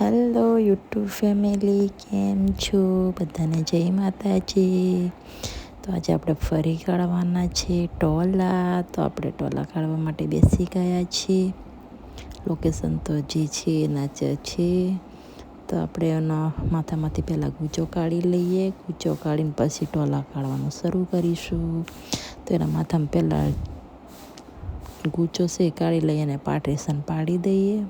Hello YouTube family, કેમ છો? બધાને જય માતાજી. તો આજે આપણે ફરી કાઢવાના છે ટોલા. તો આપણે ટોલા કાઢવા માટે બેસી ગયા છીએ. લોકેશન તો જે છે એના છે. તો આપણે એનો માથામાંથી પહેલાં ગૂંચો કાઢી લઈએ. ગૂંચો કાઢીને પછી ટોલા કાઢવાનું શરૂ કરીશું. તો એના માથામાં પહેલાં ગૂંચો છે કાઢી લઈએ અને પાર્ટેશન પાડી દઈએ.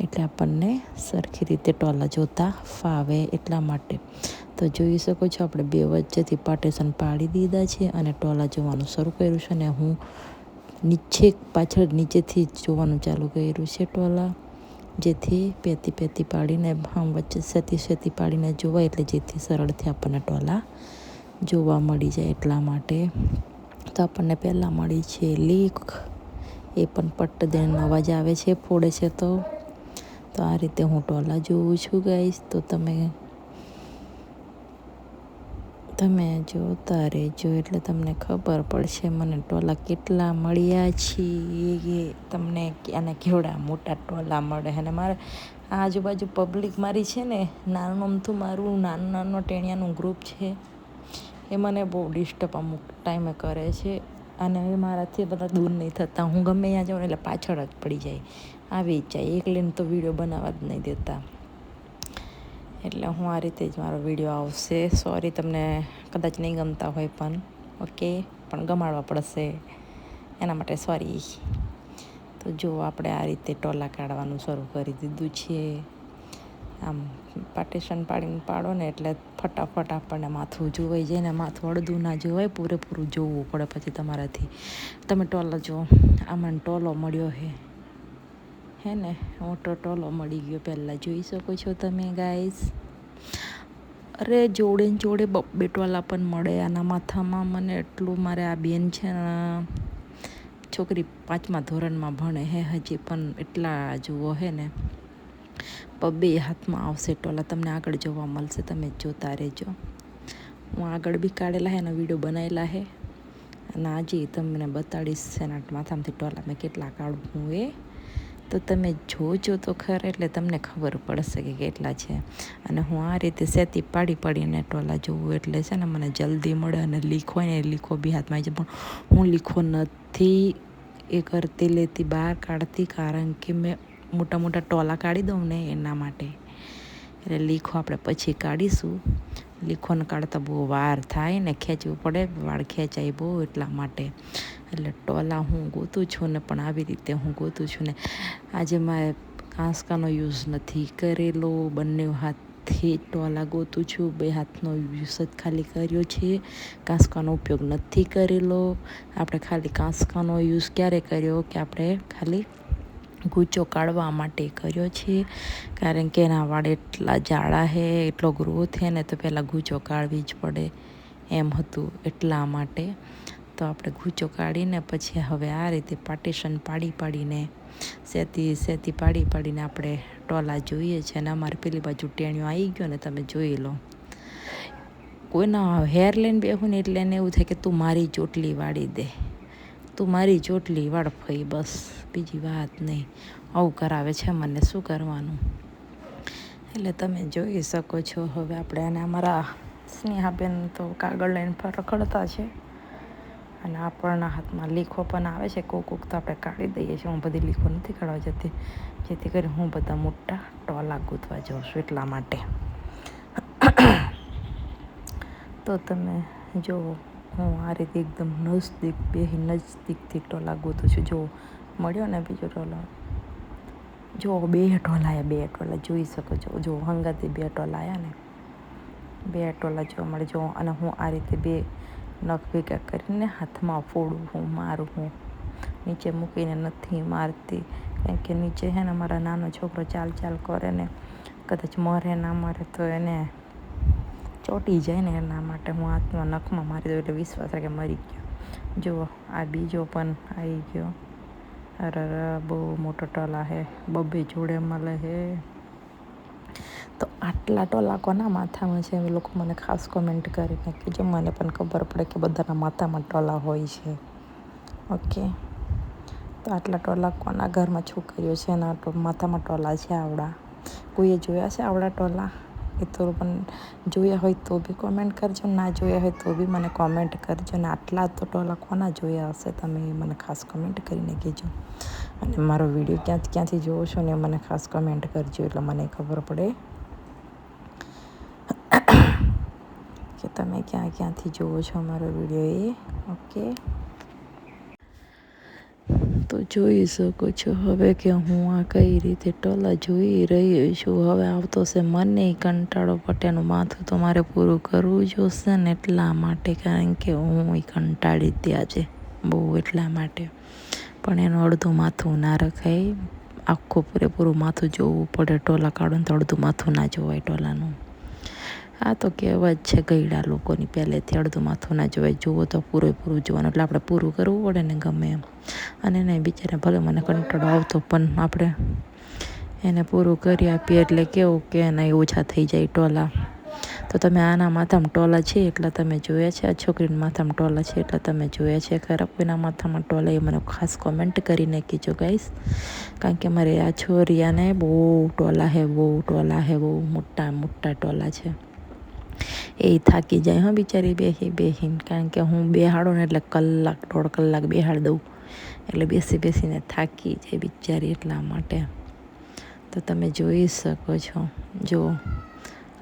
એટલે આપણને સરખી રીતે ટોલા જોતા ફાવે એટલા માટે. તો જોઈ શકો છો, આપણે બે વચ્ચેથી પાર્ટેશન પાડી દીધા છે અને ટોલા જોવાનું શરૂ કર્યું છે અને હું નીચે, પાછળ નીચેથી જોવાનું ચાલુ કર્યું છે ટોલા. જેથી પેતી પેતી પાડીને, આમ વચ્ચે સેતી સેતી પાડીને જોવાય એટલે જેથી સરળથી આપણને ટોલા જોવા મળી જાય એટલા માટે. તો આપણને પહેલાં મળી છે લીક. એ પણ પટ્ટ દેણ અવાજ આવે છે, ફોડે છે તો. તો આ રીતે હું ટોલા જોઉં છું ગાઈશ તો તમે તમે જોતા રહેજો એટલે તમને ખબર પડશે મને ટોલા કેટલા મળ્યા છીએ. એ તમને અને કેવડા મોટા ટોલા મળે અને મારે આજુબાજુ પબ્લિક મારી છે ને, નાનું અમથું મારું નાનું નાનું ટેણિયાનું ગ્રુપ છે. એ મને બહુ ડિસ્ટર્બ અમુક ટાઈમે કરે છે. અને એ મારાથી બધા દૂર નહીં થતા. હું ગમે ત્યાં જાઉં એટલે પાછળ જ પડી જાય. આવી જાય. એકલીને તો વીડિયો બનાવવા જ નહીં દેતા. એટલે હું આ રીતે જ મારો વીડિયો આવશે. સોરી તમને કદાચ નહીં ગમતા હોય પણ ઓકે પણ ગમાડવા પડશે. એના માટે સોરી તો જો આપણે આ રીતે ટોલા કાઢવાનું શરૂ કરી દીધું છે. આમ પાર્ટીશન પાડીને પાડો ને એટલે ફટાફટ આપણને માથું જોવાઈ જાય ને માથું અડધું ના જોવાય, પૂરેપૂરું જોવું પડે પછી તમારાથી. તમે ટોલો જો આમાં ટોલો મળ્યો હે. હે ને મોટો ટોલો મળી ગયો. પહેલાં જોઈ શકો છો તમે ગાઈસ અરે જોડે જોડે બબ્બે ટોલા પણ મળે. આના માથામાં મને એટલું, મારે આ બેન છે ને, છોકરી પાંચમા ધોરણમાં ભણે હે, હજી પણ એટલા જુઓ હે ને. બબ્બે હાથમાં આવશે ટોલા. તમને આગળ જોવા મળશે. તમે જોતા રહેજો. હું આગળ બી કાઢેલા હે એનો વીડિયો બનાવેલા હે. અને આજે તમને બતાડીશ એના માથામાંથી ટોલા મેં કેટલા કાઢું એ. તો તમે જોજો તો ખરે, એટલે તમને ખબર પડશે કે કેટલા છે. અને હું આ રીતે સેતી પાડી પાડીને ટોલા જોઉં એટલે છે ને મને જલ્દી મળે અને લીખો ને લીખો બી હાથમાં આવી જાય. પણ હું લીખો નથી એ કરતી લેતી બહાર કાઢતી, કારણ કે મેં મોટા મોટા ટોલા કાઢી દઉં ને એના માટે. એટલે લીખો આપણે પછી કાઢીશું. લીખોને કાઢતા બહુ વાર થાય ને ખેંચવું પડે, વાળ ખેંચાય બહુ એટલા માટે. એટલે ટોલા હું ગોતું છું ને પણ આવી રીતે હું ગોતું છું ને. આજે મારે કાંસકાનો યુઝ નથી કરેલો, બંને હાથથી ટોલા ગોતું છું, બે હાથનો યુઝ જ ખાલી કર્યો છે. કાંસકાનો ઉપયોગ નથી કરેલો. આપણે ખાલી કાંસકાનો યુઝ ક્યારે કર્યો કે આપણે ખાલી ગૂંચો કાઢવા માટે કર્યો છે. કારણ કે એના વાળ એટલા જાડા હે, એટલો ગ્રોથ હે ને તો પહેલાં ગૂંચો કાઢવી જ પડે એમ હતું એટલા માટે. તો આપણે ગૂંચો કાઢીને પછી હવે આ રીતે પાર્ટીશન પાડી પાડીને, સેતી સેતી પાડી પાડીને આપણે ટોલા જોઈએ છે અને અમારે પેલી બાજુ ટેણીઓ આવી ગયો ને તમે જોઈ લો. કોઈના હેર લઈને બેહું ને એટલે એને એવું થાય કે તું મારી ચોટલી વાળી દે. તું મારી ચોટલી વાળ ફઈ બસ. બીજી વાત નહીં. આવું કરાવે છે મને શું કરવાનું? એટલે તમે જોઈ શકો છો હવે આપણે આને અમારા સ્નેહાબેન તો કાગળ લઈને રખડતા છે. અને આપણના હાથમાં લીખો પણ આવે છે. કોક કોક તો આપણે કાઢી દઈએ છીએ. હું બધી લીખો નથી કાઢવા જતી. જેથી કરી હું બધા મોટા ટોલા ગૂંથવા જાઉં છું એટલા માટે. તો તમે જો હું આ રીતે એકદમ નજદીક બે નજદીકથી ટોલા ગૂંથું છું. જો મળ્યો ને બીજો ટોલો. જો બે ટોલાયા બે ટોલા જોઈ શકો છો. જો હંગાથી બે ટોલાયા ને, બે ટોલા જોવા મળે. જો અને હું આ રીતે બે નખ ભેગા કરીને હાથમાં ફોડું હું, મારું હું. નીચે મૂકીને નથી મારતી. કારણ કે નીચે છે ને મારા નાનો છોકરો ચાલ ચાલ કરે ને, કદાચ મરે ના મરે તો એને ચોટી જાય ને એના માટે હું હાથમાં નખમાં મારી દઉં એટલે વિશ્વાસ રાખે મરી ગયો. જુઓ આ બીજો પણ આવી ગયો. અરે બહુ મોટો ટોલા હે બબ્બે જોડે મળે હે. તો આટલા ટોલા કોના માથામાં છે? એ લોકો મને ખાસ કોમેન્ટ કરીને કહેજો. મને પણ ખબર પડે કે બધાના માથામાં ટોલા હોય છે. ઓકે? તો આટલા ટોલા કોના ઘરમાં છોકરીઓ છે એના માથામાં ટોલા છે આવડા? કોઈએ જોયા છે આવડા ટોલા એ તો પણ જોયા હોય તો બી કોમેન્ટ કરજો, ના જોયા હોય તો બી મને કોમેન્ટ કરજો ને આટલા તો ટોલા કોના જોયા હશે, તમે મને ખાસ કમેન્ટ કરીને કહેજો. અને મારો વીડિયો ક્યાંથી ક્યાંથી જોવો છો ને મને ખાસ કમેન્ટ કરજો, એટલે મને ખબર પડે કે તમે ક્યાં ક્યાંથી જોવો છો મારો વીડિયો એ. ઓકે તો જોઈ શકો છો. હવે કે હું આ કઈ રીતે ટોલા જોઈ રહી છું, હવે આવતો છે મને કંટાળો પટેનું માથું તો મારે પૂરું કરવું જોશે ને એટલા માટે, કારણ કે હું કંટાળી ત્યાં છે, બહુ એટલા માટે. પણ એનું અડધું માથું ના રખાય. આખું પૂરેપૂરું માથું જોવું પડે, ટોલા કાઢો ને તો અડધું માથું ના જોવાય ટોલાનું. આ તો કહેવત છે ગયડા લોકોની. પહેલેથી અડધું માથું ના જોવાય, જુઓ તો પૂરેપૂરું જોવાનું. એટલે આપણે પૂરું કરવું પડે ને ગમે એમ. અને એને બિચારા ભલે મને કંટાળો આવતો, પણ આપણે એને પૂરું કરી આપીએ. એટલે કેવું કે એના ઓછા થઈ જાય ટોલા. તો તમે આના માથામાં ટોલા છે? એટલે તમે જોયા છે? આ છોકરીના માથામાં ટોલા છે? એટલે તમે જોયા છે? ખરા? કોઈના માથામાં ટોલા? એ મને ખાસ કોમેન્ટ કરીને કીજો ગાઈશ કારણ કે મારે આ છોરિયાને બહુ ટોલા હે, બહુ ટોલા હે, બહુ મોટા મોટા ટોલા છે. એ થાકી જાય, હા, બિચારી બેસી બેસીને કારણ કે હું બેહાડું ને એટલે કલાક, દોઢ કલાક બેહાડ દઉં. એટલે બેસી, બેસીને થાકી જાય બિચારી એટલા માટે. તો તમે જોઈ શકો છો. જો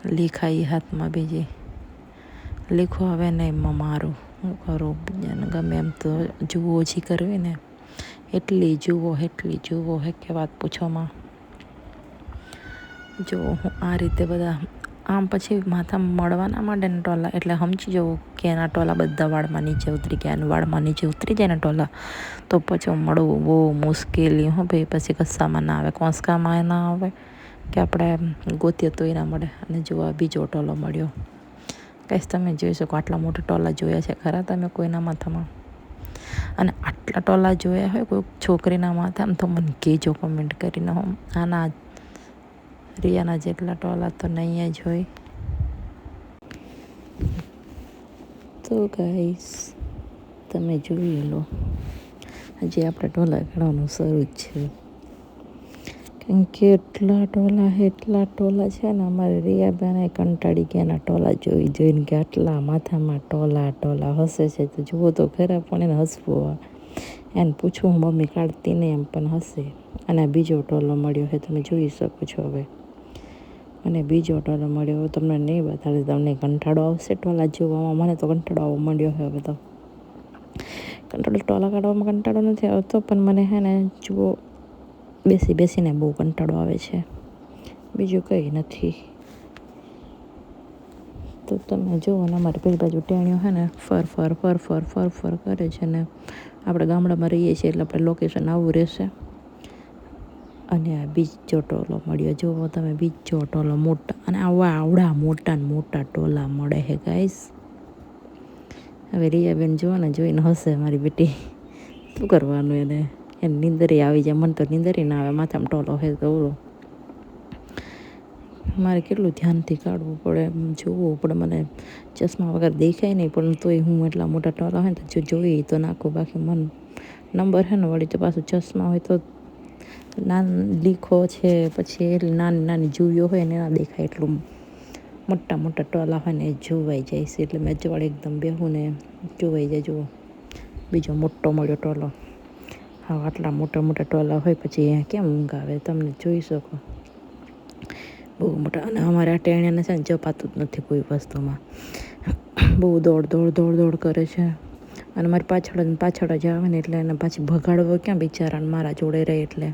લીખાઈ હાથમાં બીજી. લીખો હવે નહીં મારું. હું કરું? બીજાને ગમે એમ તો જુઓ ઓછી કરવી ને. એટલી જુઓ એટલી જુઓ, હે, કે વાત પૂછોમાં જો, હું આ રીતે બધા આમ પછી માથામાં મળવાના માંડે ને ટોલા, એટલે સમજી જવું કે એના ટોલા બધા વાળમાં નીચે ઉતરી ગયા અને વાળમાં નીચે ઉતરી જાય ને ટોલા, તો પછી મળવું બહુ મુશ્કેલી. હો ભાઈ, પછી કસ્સામાં ના આવે, કોંસકામાં ના આવે કે આપણે ગોતીએ તોય ના મળે. અને જોવા બીજો ટોલો મળ્યો. કઈશ તમે જોઈ શકો, આટલા મોટા ટોલા જોયા છે ખરા તમે કોઈના માથામાં? અને આટલા ટોલા જોયા હોય કોઈ છોકરીના માથામાં, તો મને કહેજો કમેન્ટ કરીને આના રિયાના જેટલા ટોલા તો નહીં જ હોય. તો ગાઈસ તમે જોઈ લો, હજી આપણે ટોલા કાઢવાનું શરૂ જ છે. કેમ કે એટલા ટોલા એટલા ટોલા છે ને, અમારે રિયાબેને કંટાળી ગયાના ટોલા જોઈ જોઈને કે આટલા માથામાં ટોલા ટોલા હસે છે. તો જુઓ તો ખરા પણ એને હસવું એને પૂછવું, મમ્મી કાઢતી નહીં? એમ પણ હસે. અને બીજો ટોલો મળ્યો છે તમે જોઈ શકો છો હવે. અને બીજો ટોલો મળ્યો તમને નહીં બતાડે તમને કંટાળો આવશે ટોલા જોવામાં. મને તો કંટાળો આવવા માંડ્યો હવે તો. કંટાળો ટોલા કાઢવામાં કંટાળો નથી આવતો, પણ મને હે ને જુઓ, બેસી બેસીને બહુ કંટાળો આવે છે. બીજું કંઈ નથી. તો તમે જુઓ ને, અમારી પેલી બાજુ ટેણીઓ છે ને, ફર ફર ફર ફર ફર ફર કરે છે ને. આપણે ગામડામાં રહીએ છીએ એટલે આપણે લોકેશન આવું રહેશે. અને આ બીજો ટોલો મળ્યો. જુઓ તમે બીજો ટોલો મોટા અને આવા આવડા મોટા ને મોટા ટોલા મળે હે ગાઈસ હવે રિયાબેન જુઓ ને, જોઈને હશે મારી બેટી. શું કરવાનું એને? એને નીંદરે આવી જાય. મને તો નીંદરે ના આવે. માથામાં ટોલો હે તો મારે કેટલું ધ્યાનથી કાઢવું પડે? જોવું પડે. મને ચશ્મા વગર દેખાય નહીં, પણ તોય હું એટલા મોટા ટોલા હોય તો જો જોઈએ તો નાખું. બાકી મન નંબર છે ને વળી તો પાછું ચશ્મા હોય તો નાન લીખો છે, પછી નાની નાની જુવીઓ હોય ને એના દેખાય એટલું મોટા મોટા ટોલા હોય ને એ જોવાઈ જાય છે. એટલે મેં જોડે એકદમ બેહું ને જોવાઈ જાય, જુઓ. બીજો મોટો મળ્યો ટોલો. હા, આટલા મોટા મોટા ટોલા હોય પછી અહીંયા કેમ ઊંઘ આવે તમને જોઈ શકો. બહુ મોટા. અને અમારે આ ટેણિયાને છે ને જપાતું જ નથી કોઈ વસ્તુમાં. બહુ દોડ દોડ દોડ દોડ કરે છે. અને મારી પાછળ પાછળ જ આવે ને એટલે એને પાછી ભગાડવો ક્યાં બિચારાને મારા જોડે રહે એટલે.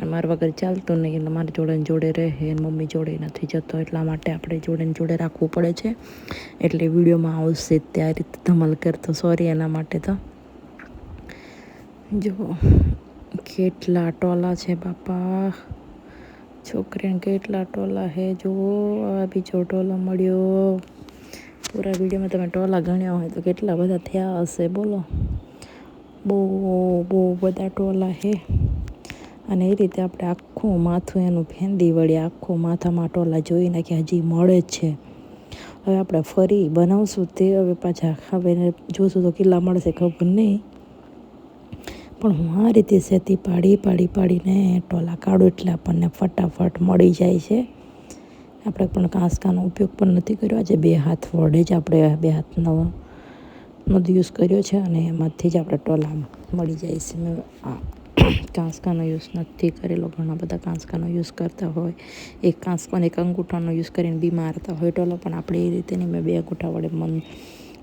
અને મારા વગર ચાલતું નહીં એટલે મારી જોડે જોડે રહે એને મમ્મી જોડે નથી જતો. એટલા માટે આપણે જોડે જોડે રાખવું પડે છે. એટલે વિડીયોમાં આવશે ત્યાં રીતે ધમાલ કરતો. સોરી એના માટે તો. જો, કેટલા ટોલા છે બાપા. છોકરીને કેટલા ટોલા હે જુઓ આ બીજો ટોલો મળ્યો. પૂરા વિડીયોમાં તમે ટોલા ગણ્યા હોય તો કેટલા બધા થયા હશે બોલો. બહુ બહુ બધા ટોલા હે. અને એ રીતે આપણે આખું માથું એનું ફેંદી વળી આખું માથામાં ટોલા જોઈ નાખી હજી મળે જ છે. હવે આપણે ફરી બનાવશું તે, હવે પાછા હવે જોશું તો કેટલા મળશે ખબર નહીં. પણ હું આ રીતે સેતી પાડી પાડી, પાડીને ટોલા કાઢું એટલે આપણને ફટાફટ મળી જાય છે. આપણે પણ કાંસકાનો ઉપયોગ પણ નથી કર્યો. આજે બે હાથ વડે જ આપણે બે હાથનો નો યુઝ કર્યો છે અને એમાંથી જ આપણે ટોલા મળી જાય છે. કાંસકાનો યુઝ નથી કરેલો, ઘણા બધા કાંસકાનો યુઝ કરતા હોય. એક કાંસકો એક અંગૂઠાનો યુઝ કરીને બી મારતા હોય. ટોલો પણ આપણે એ રીતે નહીં, મેં બે અંગૂઠા વડે મન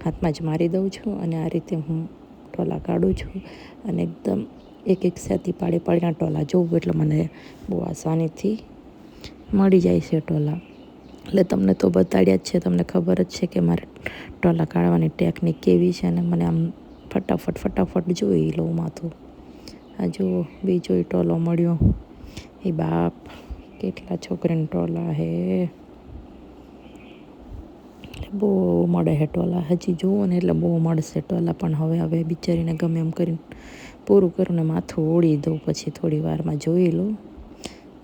હાથમાં જ મારી દઉં છું અને આ રીતે હું ટોલા કાઢું છું. અને એકદમ એક એક સાથે પાડી પાડીને ટોલા જોઉં એટલે મને બહુ આસાનીથી મળી જાય છે ટોલા. એટલે તમને તો બતાડ્યા જ છે, તમને ખબર જ છે કે મારે ટોલા કાઢવાની ટેકનિક કેવી છે અને મને આમ ફટાફટ ફટાફટ જોઈ લઉં માથું. આ જુઓ બીજો ટોલો મળ્યો. એ બાપ, કેટલા છોકરાને ટોલા હે. બહુ મળે હે ટોલા. હજી જુઓ ને એટલે બહુ મળશે ટોલા. પણ હવે હવે બિચારીને ગમે એમ કરીને પૂરું કરું ને માથું ઓળી દઉં, પછી થોડી વારમાં જોઈ લઉં.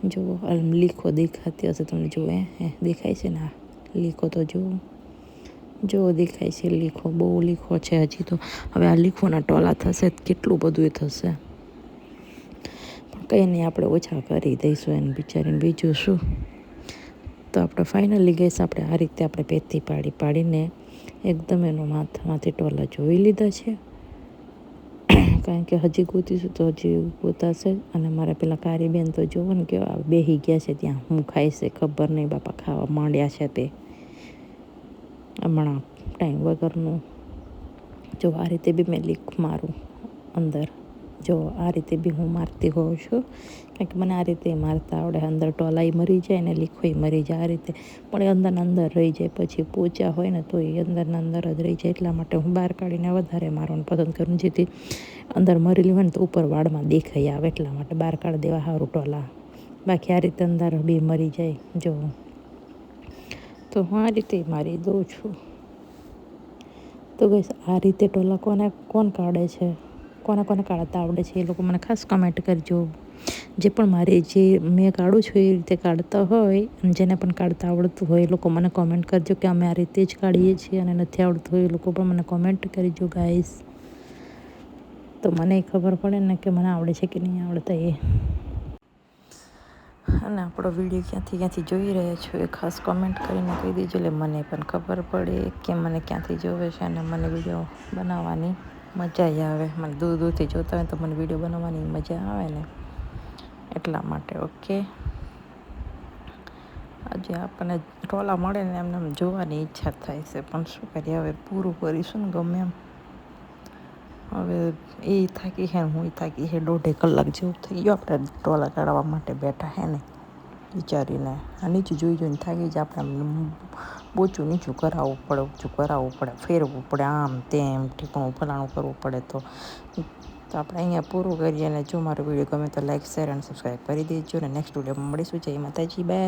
જુઓ લીખો દેખાતી હશે તમને જુઓ હે દેખાય છે ને લીખો તો જુઓ જો દેખાય છે લીખો. બહુ લીખો છે હજી તો. હવે આ લીખોના ટોલા થશે કેટલું બધું થશે. કંઈ નહીં આપણે ઓછા કરી દઈશું એને બિચારીને બીજું શું? તો આપણે ફાઇનલી ગેસ આપણે આ રીતે આપણે પેથી પાડી પાડીને એકદમ એનો માથામાંથી ટોલા જોઈ લીધા છે. કારણ કે હજી ગોતીશું તો હજી ગોતાશે અને મારા પેલા કારીબેન તો જોવો ને કેવા બેહી ગયા છે ત્યાં. હું ખાઈશ ખબર નહીં બાપા ખાવા માંડ્યા છે તે. હમણાં ટાઈમ વગરનું જો આ રીતે બી મેં લીક મારું અંદર. જો આ રીતે બી હું મારતી હોઉં છું, કારણ કે મને આ રીતે મારતા આવડે. અંદર ટોલાઈ મરી જાય ને લીખોઈ મરી જાય. આ રીતે પણ એ અંદર અંદર રહી જાય. પછી પોચા હોય ને તો એ અંદરના અંદર જ રહી જાય. એટલા માટે હું બહાર કાઢીને વધારે મારવાનું પસંદ કરું. જેથી અંદર મરેલી હોય ને તો ઉપર વાળમાં દેખાઈ આવે. એટલા માટે બહાર કાઢી દેવા સારું ટોલા. બાકી આ રીતે અંદર બી મરી જાય. જો તો હું આ રીતે મારી દઉં છું. તો ગઈશ આ રીતે ટોલા કોને, કોણ કાઢે છે? કોને કોને કાઢતા આવડે છે, એ લોકો મને ખાસ કમેન્ટ કરજો. જે પણ મારે જે મેં કાઢું છું એ રીતે કાઢતા હોય અને જેને પણ કાઢતા આવડતું હોય એ લોકો મને કોમેન્ટ કરજો કે અમે આ રીતે જ કાઢીએ છીએ અને નથી આવડતું હોય એ લોકો પણ મને કોમેન્ટ કરજો ગાઈસ તો મને ખબર પડે ને કે મને આવડે છે કે નહીં આવડતા એ. અને આપણો વીડિયો ક્યાંથી ક્યાંથી જોઈ રહ્યા છો એ ખાસ કોમેન્ટ કરીને કહી દેજો, એટલે મને પણ ખબર પડે કે મને ક્યાંથી જોવે છે અને મને વીડિયો બનાવવાની. મજા આવે. મને દૂર દૂરથી જોતા હોય તો મને વીડિયો બનાવવાની મજા આવે ને. એટલા માટે, ઓકે? આજે આપણને ટોલા મળે ને એમને એમ જોવાની ઈચ્છા થાય છે. પણ શું કરીએ? હવે પૂરું કરીશું ને ગમે એમ. હવે એ થાકી હે હું થાકી હે. દોઢે કલાક જેવું થઈ ગયો આપણે ટોલા કાઢવા માટે બેઠા હે ને. વિચારીને. આ નીચું જોઈ જોઈને થાકી જ આપણે બોચું નીચું કરાવવું પડે, ઊંચું કરાવવું પડે, ફેરવવું પડે, આમ તેમ ઠીકણું ફલાણું કરવું પડે તો. તો આપણે અહીંયા પૂરું કરીએ અને જો મારો વીડિયો ગમે તો લાઈક શેર અને સબસ્ક્રાઈબ કરી દેજો. અને નેક્સ્ટ વિડીયોમાં મળીશું. જય માતાજી બાય